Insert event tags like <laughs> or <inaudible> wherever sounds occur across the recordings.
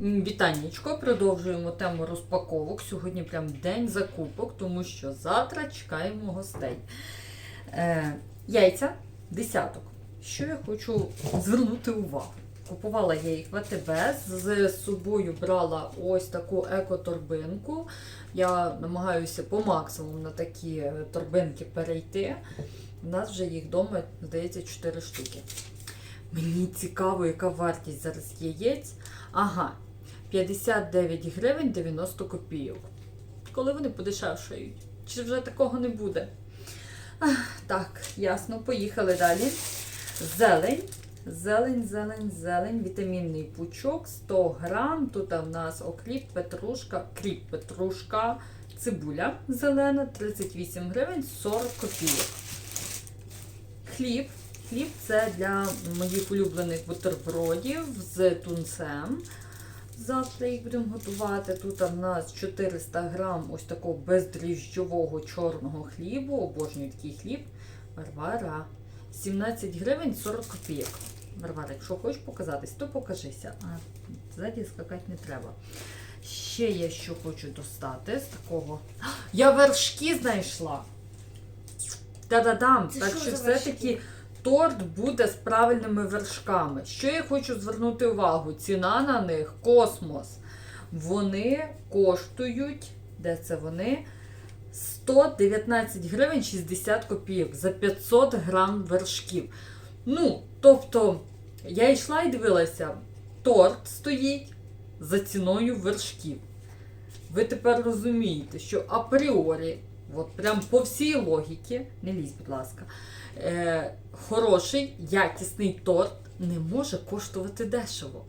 Вітаннячко, продовжуємо тему розпаковок. Сьогодні прям день закупок, тому що завтра чекаємо гостей. Е, яйця десяток. Що я хочу звернути увагу? Купувала я їх в АТБ, з собою брала ось таку еко-торбинку. Я намагаюся по максимуму на такі е, торбинки перейти. У нас вже їх вдома, здається, 4 штуки. Мені цікаво, яка вартість зараз яєць. Ага, 59 гривень 90 копійок. Коли вони подешевшають? Чи вже такого не буде? Ах, так, ясно, поїхали далі. Зелень. Зелень, зелень, зелень, вітамінний пучок, 100 грам. Тут в нас окріп, петрушка, кріп, петрушка, цибуля зелена, 38 гривень 40 копійок. Хліб. Хліб це для моїх улюблених бутербродів з тунцем. Завтра їх будемо готувати. Тут в нас 400 грам ось такого бездріжджового чорного хлібу. Обожнюю такий хліб. Варвара. 17 гривень 40 копійок. Варвара, якщо хочеш показатись, то покажися. А ззаді скакати не треба. Ще я що хочу достати з такого. Я вершки знайшла. Та-да-дам! Так що що все-таки торт буде з правильними вершками. Що я хочу звернути увагу? Ціна на них космос. Вони коштують, де це вони? 119 гривень 60 копійок за 500 грам вершків. Ну, тобто, я йшла і дивилася, торт стоїть за ціною вершків. Ви тепер розумієте, що апріорі, от прям по всій логіці, не лізь, будь ласка, е, хороший, якісний торт не може коштувати дешево.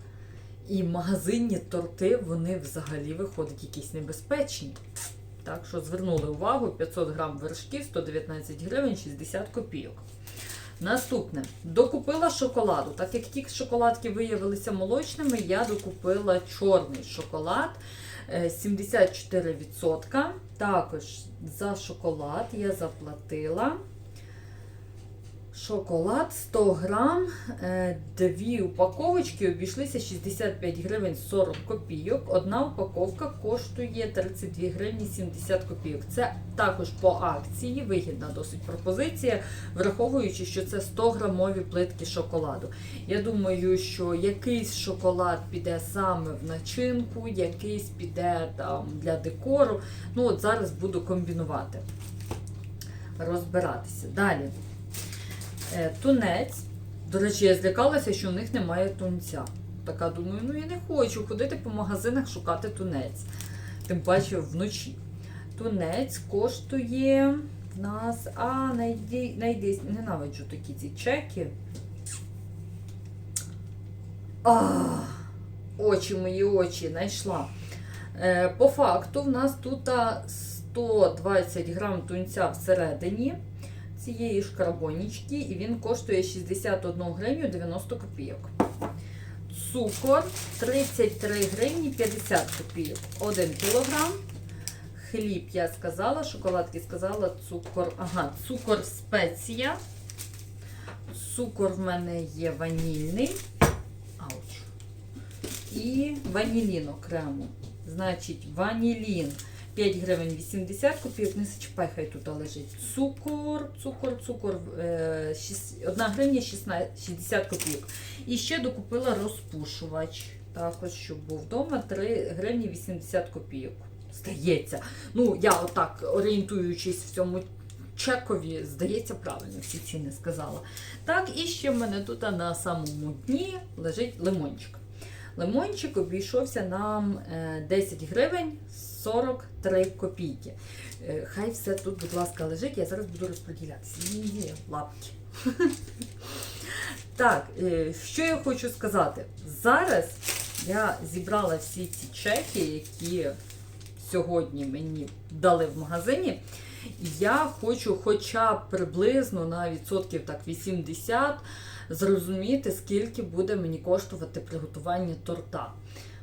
І магазинні торти, вони взагалі виходять якісь небезпечні. Так що звернули увагу, 500 грам вершків, 119 гривень 60 копійок. Наступне, докупила шоколаду. Так як ті шоколадки виявилися молочними, я докупила чорний шоколад е, 74%. Також за шоколад я заплатила. Шоколад 100 грам, е, дві упаковочки обійшлися 65 гривень 40 копійок. Одна упаковка коштує 32 гривні 70 копійок. Це також по акції, вигідна досить пропозиція, враховуючи, що це 100 грамові плитки шоколаду. Я думаю, що якийсь шоколад піде саме в начинку, якийсь піде там для декору. Ну от зараз буду комбінувати, розбиратися. Далі. Е, Тунець. До речі, я злякалася, що в них немає тунця. Така думаю, ну я не хочу ходити по магазинах шукати тунець. Тим паче вночі. Тунець коштує в нас. А, найди, найди, ненавиджу такі ці чеки. А, очі мої очі знайшла. Е, по факту, в нас тут 120 грам тунця всередині цієї ж карбонічки, і він коштує 61 гривню 90 копійок. Цукор 33 гривні 50 копійок. 1 кілограм. Хліб я сказала, шоколадки сказала, цукор. Ага, цукор спеція. Цукор в мене є ванільний. Ауч. І ванілін окремо. Значить, ванілін 5 гривень 80 копійок, не зачіпай, тут лежить. Цукор, цукор, цукор, е, 1 гривня 16, 60 копійок. І ще докупила розпушувач. Також, щоб був вдома, 3 гривні 80 копійок. Здається. Ну, я отак, орієнтуючись в цьому чекові, здається, правильно всі ціни сказала. Так, і ще в мене тут на самому дні лежить лимончик. Лимончик обійшовся нам е, 10 гривень 43 копійки. Е, Хай все тут, будь ласка, лежить, я зараз буду розподілятися. Лапки. <laughs> Так, е, що я хочу сказати? Зараз я зібрала всі ці чеки, які сьогодні мені дали в магазині. Я хочу хоча б приблизно на відсотків так 80 зрозуміти, скільки буде мені коштувати приготування торта.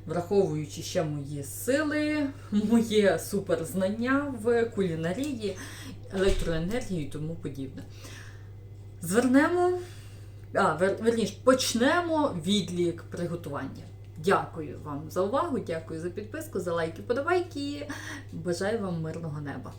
Враховуючи ще мої сили, моє суперзнання в кулінарії, електроенергії і тому подібне. Звернемо, а, вер, верніше, почнемо відлік приготування. Дякую вам за увагу, дякую за підписку, за лайки, подобайки. Бажаю вам мирного неба.